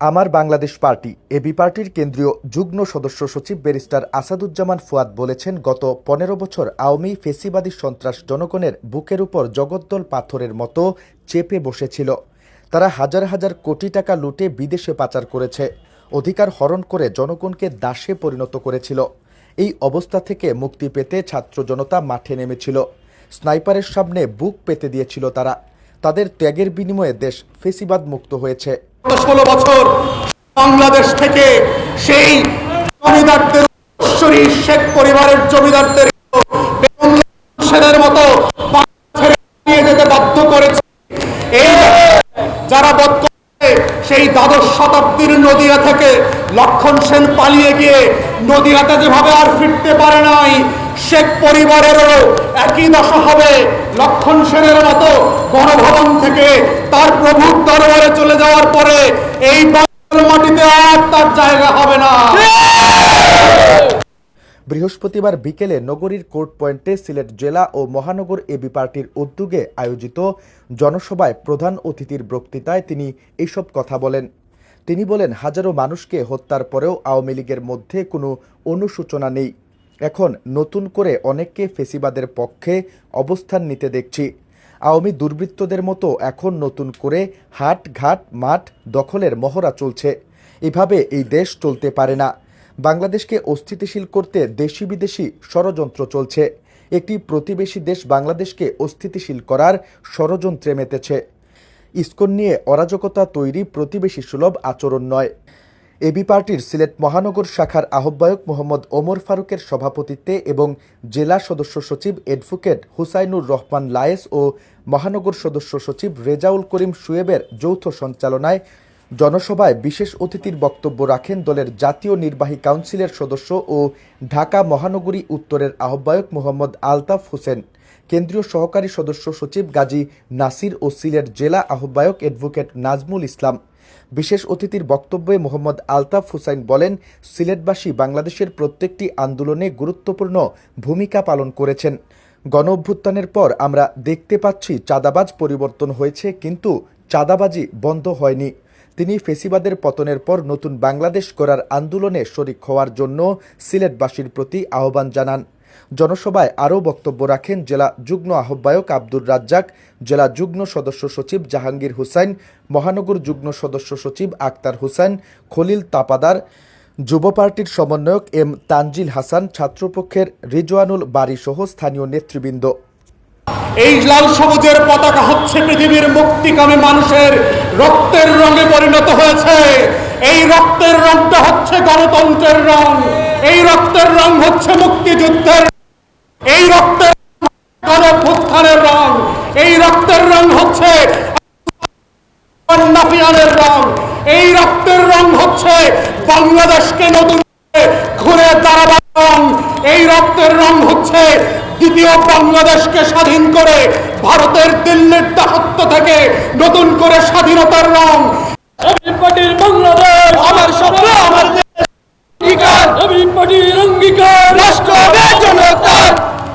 আমার Bangladesh party AB পার্টির কেন্দ্রীয় যুগ্ম সদস্য সচিব ব্যারিস্টার আসাদুজ্জামান ফুয়াদ বলেছেন, গত পনেরো বছর আওয়ামী ফেসিবাদী সন্ত্রাস জনগণের বুকের উপর জগদ্দল পাথরের মতো চেপে বসেছিল। তারা হাজার হাজার কোটি টাকা লুটে বিদেশে পাচার করেছে। অধিকার হরণ করে জনগণকে দাসে পরিণত করেছিল। এই অবস্থা থেকে মুক্তি পেতে ছাত্র জনতা মাঠে নেমেছিল। স্নাইপারের সামনে বুক পেতে দিয়েছিল তারা। তাদের ত্যাগের বিনিময়ে দেশ ফেসিবাদ মুক্ত হয়েছে। ষোলো বছর বাংলাদেশ থেকে সেই জমিদারদের শেখ পরিবারের জমিদারদের সেনের মতো নিয়ে যেতে বাধ্য করেছে। এই যারা সেই দ্বাদশ শতাব্দীর নদিয়া থেকে লক্ষণ সেন পালিয়ে গিয়ে নদিয়াতে যেভাবে আর ফিরতে পারে নাই, শেখ পরিবারেরও একই দশা হবে। লক্ষণ সেনের মতো গণভবন থেকে তার প্রভুর দরবারে চলে যাওয়ার পরে এই মাটিতে আর তার জায়গা হবে না। বৃহস্পতিবার বিকেলে নগরীর কোর্ট পয়েন্টে সিলেট জেলা ও মহানগর এবি পার্টির উদ্যোগে আয়োজিত জনসভায় প্রধান অতিথির বক্তৃতায় তিনি এইসব কথা বলেন। তিনি বলেন, হাজারো মানুষকে হত্যার পরেও আওয়ামী লীগের মধ্যে কোনো অনুসূচনা নেই। এখন নতুন করে অনেককে ফেসিবাদের পক্ষে অবস্থান নিতে দেখছি। আওয়ামী দুর্বৃত্তদের মতো এখন নতুন করে হাট, ঘাট, মাঠ দখলের মহড়া চলছে। এভাবে এই দেশ চলতে পারে না। বাংলাদেশকে অস্থিতিশীল করতে দেশি বিদেশি ষড়যন্ত্র চলছে। একটি প্রতিবেশী দেশ বাংলাদেশকে অস্থিতিশীল করার ষড়যন্ত্রে মেতেছে। ইস্কন নিয়ে অরাজকতা তৈরি প্রতিবেশী সুলভ আচরণ নয়। এবি পার্টির সিলেট মহানগর শাখার আহ্বায়ক মোহাম্মদ ওমর ফারুকের সভাপতিত্বে এবং জেলা সদস্য সচিব অ্যাডভোকেট হুসাইনুর রহমান লায়েস ও মহানগর সদস্য সচিব রেজাউল করিম সুয়েবের যৌথ সঞ্চালনায় জনসভায় বিশেষ অতিথির বক্তব্য রাখেন দলের জাতীয় নির্বাহী কাউন্সিলের সদস্য ও ঢাকা মহানগরী উত্তরের আহ্বায়ক মোহাম্মদ আলতাফ হোসেন। কেন্দ্রীয় সহকারী সদস্য সচিব গাজী নাসির ও সিলেট জেলা আহ্বায়ক অ্যাডভোকেট নাজমুল ইসলাম। বিশেষ অতিথির বক্তব্যে মোহাম্মদ আলতাফ হুসাইন বলেন, সিলেটবাসী বাংলাদেশের প্রত্যেকটি আন্দোলনে গুরুত্বপূর্ণ ভূমিকা পালন করেছেন। গণ অভ্যুত্থানের পর আমরা দেখতে পাচ্ছি চাঁদাবাজ পরিবর্তন হয়েছে, কিন্তু চাঁদাবাজি বন্ধ হয়নি। তিনি ফেসিবাদের পতনের পর নতুন বাংলাদেশ গড়ার আন্দোলনে শরিক হওয়ার জন্য সিলেটবাসীর প্রতি আহ্বান জানান। জনসভায় আরও বক্তব্য রাখেন জেলা যুগ্ম আহ্বায়ক আব্দুর রাজ্জাক, জেলা যুগ্ম সদস্য সচিব জাহাঙ্গীর হুসাইন, মহানগর যুগ্ম সদস্য সচিব আক্তার হুসাইন, খলিল তাপাদার, যুব পার্টির সমন্বয়ক এম তানজিল হাসান, ছাত্রপক্ষের রিজওয়ানুল বাড়ি সহ স্থানীয় নেতৃবৃন্দ। এই লাল সবুজের পতাকা হচ্ছে পৃথিবীর মুক্তিকামী মানুষের রক্তের রঙে পরিণত হয়েছে। এই রক্তের রংটা হচ্ছে গণতন্ত্রের রং। এই রক্তের রং হচ্ছে মুক্তিযুদ্ধের, এই রক্তের গণভ্যুত্থানের রং, এই রক্তের রং হচ্ছে নাফিয়ানের রং, এই রক্তের রং হচ্ছে বাংলাদেশকে নতুন ঘুরে দাঁড়াবার রং, এই রক্তের রং হচ্ছে দ্বিতীয় বাংলাদেশকে স্বাধীন করে ভারতের দিল্লির দাসত্ব থেকে নতুন করে স্বাধীনতার রং।